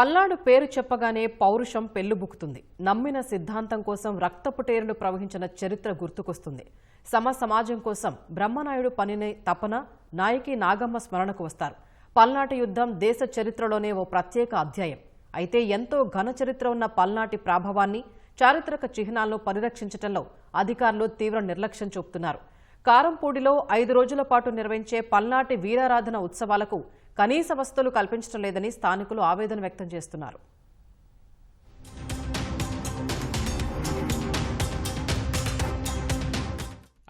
పల్నాడు పేరు చెప్పగానే పౌరుషం పెళ్ళుబుకుతుంది నమ్మిన సిద్ధాంతం కోసం రక్తపుటేరులు ప్రవహించిన చరిత్ర గుర్తుకొస్తుంది. సమ సమాజం కోసం బ్రహ్మనాయుడు పనిని తపన నాయకి నాగమ్మ స్మరణకు వస్తారు. పల్నాటి యుద్ధం దేశ చరిత్రలోనే ఓ ప్రత్యేక అధ్యాయం. అయితే ఎంతో ఘన చరిత్ర ఉన్న పల్నాటి ప్రాభవాన్ని చారిత్రక చిహ్నాలను పరిరక్షించడంలో అధికారులు తీవ్ర నిర్లక్ష్యం చూపుతున్నారు. కారంపూడిలో ఐదు రోజుల పాటు నిర్వహించే పల్నాటి వీరారాధన ఉత్సవాలకు కనీస వసతులు కల్పించడం లేదని స్థానికులు ఆవేదన వ్యక్తం చేస్తున్నారు.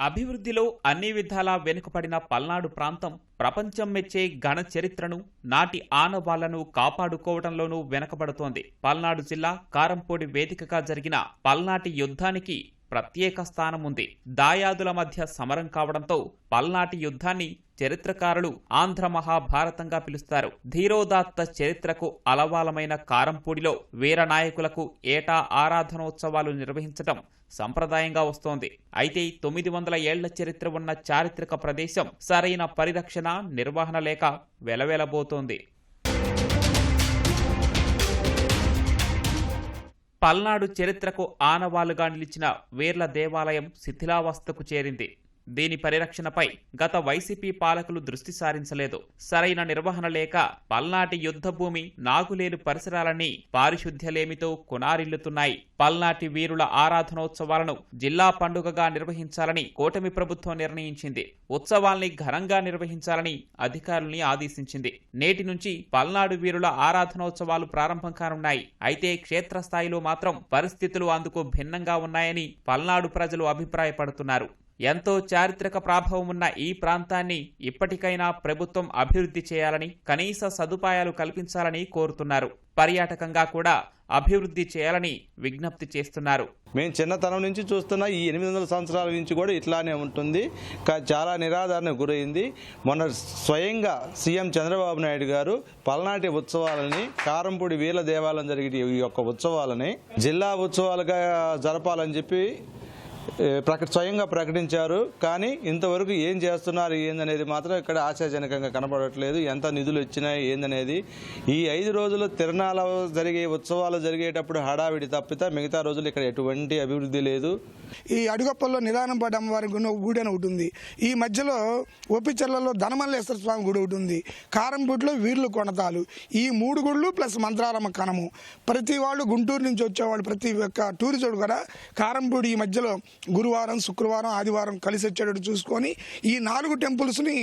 అభివృద్ధిలో అన్ని విధాలా వెనుకపడిన పల్నాడు ప్రాంతం ప్రపంచం మెచ్చే ఘన చరిత్రను నాటి ఆనవాళ్ళను కాపాడుకోవడంలోనూ వెనకబడుతోంది. పల్నాడు జిల్లా కారంపూడి వేదికగా జరిగిన పల్నాటి యుద్ధానికి ప్రత్యేక స్థానం ఉంది. దాయాదుల మధ్య సమరం కావడంతో పల్నాటి యుద్ధాన్ని చరిత్రకారులు ఆంధ్ర మహాభారతంగా పిలుస్తారు. ధీరోదాత్త చరిత్రకు అలవాలమైన కారంపూడిలో వీర నాయకులకు ఏటా ఆరాధనోత్సవాలు నిర్వహించటం సంప్రదాయంగా వస్తోంది. అయితే తొమ్మిది వందల ఏళ్ళ చరిత్ర ఉన్న చారిత్రక ప్రదేశం సరైన పరిరక్షణ నిర్వహణ లేక వెలవెలబోతోంది. పల్నాడు చరిత్రకు ఆనవాలుగా నిలిచిన వీర్ల దేవాలయం శిథిలావస్థకు చేరింది. దీని పరిరక్షణపై గత వైసీపీ పాలకులు దృష్టి సారించలేదు. సరైన నిర్వహణ లేక పల్నాటి యుద్ధభూమి నాగులేలు పరిసరాలన్నీ పారిశుద్ధ్యలేమితో కునారిల్లుతున్నాయి. పల్నాటి వీరుల ఆరాధనోత్సవాలను జిల్లా పండుగగా నిర్వహించాలని కూటమి ప్రభుత్వం నిర్ణయించింది. ఉత్సవాల్ని ఘనంగా నిర్వహించాలని అధికారుల్ని ఆదేశించింది. నేటి నుంచి పల్నాడు వీరుల ఆరాధనోత్సవాలు ప్రారంభం కానున్నాయి. అయితే క్షేత్రస్థాయిలో మాత్రం పరిస్థితులు అందుకు భిన్నంగా ఉన్నాయని పల్నాడు ప్రజలు అభిప్రాయపడుతున్నారు. ఎంతో చారిత్రక ప్రాభవం ఉన్న ఈ ప్రాంతాన్ని ఇప్పటికైనా ప్రభుత్వం అభివృద్ధి చేయాలని కనీస సదుపాయాలు కల్పించాలని కోరుతున్నారు. పర్యాటకంగా కూడా అభివృద్ధి చేయాలని విజ్ఞప్తి చేస్తున్నారు. మేము చిన్నతనం నుంచి చూస్తున్న ఈ ఎనిమిది వందల సంవత్సరాల నుంచి కూడా ఇట్లానే ఉంటుంది. కా- చాలా నిరాధారణ గురైంది. మొన్న స్వయంగా సీఎం చంద్రబాబు నాయుడు గారు పల్నాటి ఉత్సవాలని కారంపూడి వీల దేవాలయం జరిగే ఈ యొక్క ఉత్సవాలని జిల్లా ఉత్సవాలుగా జరపాలని చెప్పి ప్రక స్వయంగా ప్రకటించారు. కానీ ఇంతవరకు ఏం చేస్తున్నారు ఏందనేది మాత్రం ఇక్కడ ఆశాజనకంగా కనపడట్లేదు ఎంత నిధులు వచ్చినాయి ఏందనేది. ఈ ఐదు రోజులు తిరణాల జరిగే ఉత్సవాలు జరిగేటప్పుడు హడావిడి తప్పితే మిగతా రోజులు ఇక్కడ ఎటువంటి అభివృద్ధి లేదు. ఈ అడుగప్పల్లో నిదానం పడ్డ అమ్మవారి గుడి గుడి అని ఒకటి ఉంది. ఈ మధ్యలో ఒప్పిచెర్లలో ధనమల్లేశ్వర స్వామి గుడి ఒకటి ఉంది. కారంపూట్లో వీర్లు కొనతాలు. ఈ మూడు గుళ్ళు ప్లస్ మంత్రాలమ్మ కనము. ప్రతి వాళ్ళు గుంటూరు నుంచి వచ్చేవాళ్ళు ప్రతి ఒక్క టూరిజం కూడా కారంపూడి ఈ మధ్యలో గురువారం శుక్రవారం ఆదివారం కలిసి వచ్చేటట్టు చూసుకొని ఈ నాలుగు టెంపుల్స్ని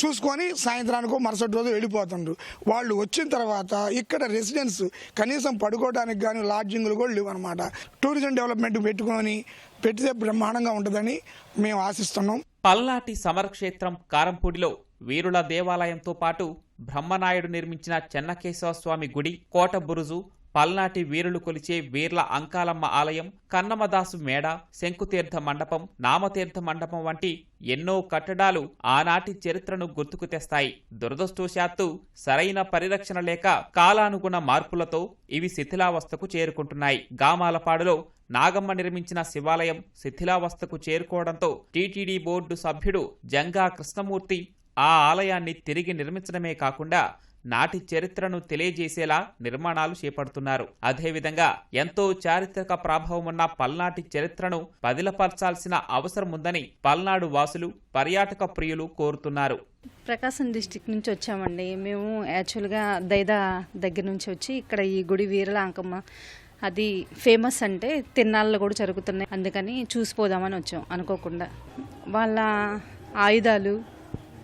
చూసుకొని సాయంత్రానికో మరుసటి రోజు వెళ్ళిపోతుండ్రు. వాళ్ళు వచ్చిన తర్వాత ఇక్కడ రెసిడెన్స్ కనీసం పడుకోవడానికి కానీ లాడ్జింగ్లు కూడా లేవు అనమాట టూరిజం డెవలప్మెంట్ పెట్టుకొని పెట్టితే బ్రహ్మాండంగా ఉంటుందని మేము ఆశిస్తున్నాం. పల్నాటి సమరక్షేత్రం కారంపూడిలో వీరుల దేవాలయంతో పాటు బ్రహ్మనాయుడు నిర్మించిన చెన్నకేశవ స్వామి గుడి కోట బురుజు పల్నాటి వీరులు కొలిచే వీర్ల అంకాలమ్మ ఆలయం కన్నమదాసు మేడ శంకుతీర్థ మండపం నామతీర్థ మండపం వంటి ఎన్నో కట్టడాలు ఆనాటి చరిత్రను గుర్తుకు తెస్తాయి. దురదృష్టవశాత్తు సరైన పరిరక్షణ లేక కాలానుగుణ మార్పులతో ఇవి శిథిలావస్థకు చేరుకుంటున్నాయి. గామాలపాడులో నాగమ్మ నిర్మించిన శివాలయం శిథిలావస్థకు చేరుకోవడంతో టీటీడీ బోర్డు సభ్యుడు జంగా కృష్ణమూర్తి ఆ ఆలయాన్ని తిరిగి నిర్మించడమే కాకుండా నాటి చరిత్రను తెలియజేసేలా నిర్మాణాలు చేపడుతున్నారు. అదేవిధంగా ఎంతో చారిత్రక ప్రభావం ఉన్న పల్నాటి చరిత్రను పదిలపరచాల్సిన అవసరం ఉందని పల్నాడు వాసులు పర్యాటక ప్రియులు కోరుతున్నారు. ప్రకాశం డిస్టిక్ నుంచి వచ్చామండి. మేము యాక్చువల్గా దైదా దగ్గర నుంచి వచ్చి ఇక్కడ ఈ గుడి వీరల అంకమ్మ అది ఫేమస్ అంటే తిన్నాళ్ళు కూడా జరుగుతున్నాయి. అందుకని చూసిపోదామని వచ్చాం అనుకోకుండా. వాళ్ళ ఆయుధాలు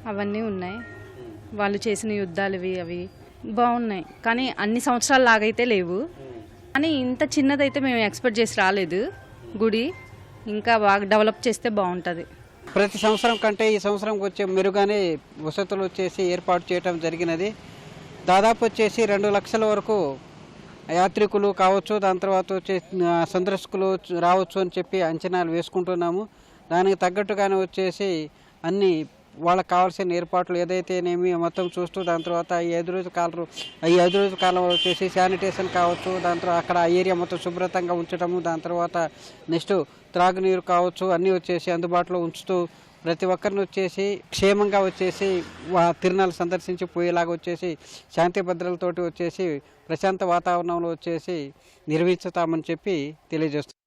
అవన్నీ ఉన్నాయి. వాళ్ళు చేసిన యుద్ధాలు అవి బాగున్నాయి. కానీ అన్ని సంవత్సరాల లాగైతే లేవు. కానీ ఇంత చిన్నదైతే మేము ఎక్స్పెక్ట్ చేసి రాలేదు. గుడి ఇంకా బాగా డెవలప్ చేస్తే బాగుంటుంది. ప్రతి సంవత్సరం కంటే ఈ సంవత్సరం వచ్చే మెరుగానే వసతులు వచ్చేసి ఏర్పాటు చేయడం జరిగినది. దాదాపు వచ్చేసి రెండు లక్షల వరకు యాత్రికులు కావచ్చు దాని తర్వాత వచ్చే సందర్శకులు రావచ్చు అని చెప్పి అంచనాలు వేసుకుంటున్నాము. దానికి తగ్గట్టుగానే వచ్చేసి అన్ని వాళ్ళకి కావాల్సిన ఏర్పాట్లు ఏదైతేనేమి మొత్తం చూస్తూ దాని తర్వాత ఈ ఐదు రోజు కాలం ఈ ఐదు రోజు కాలం వచ్చేసి శానిటేషన్ కావచ్చు దాని తర్వాత అక్కడ ఆ ఏరియా మొత్తం శుభ్రతంగా ఉంచడము దాని తర్వాత నెక్స్ట్ త్రాగునీరు కావచ్చు అన్నీ వచ్చేసి అందుబాటులో ఉంచుతూ ప్రతి ఒక్కరిని వచ్చేసి క్షేమంగా వచ్చేసి వా- తిరునాళ్ళు సందర్శించి పోయేలాగా వచ్చేసి శాంతి భద్రతలతోటి వచ్చేసి ప్రశాంత వాతావరణంలో వచ్చేసి నిర్వహిస్తామని చెప్పి తెలియజేస్తుంది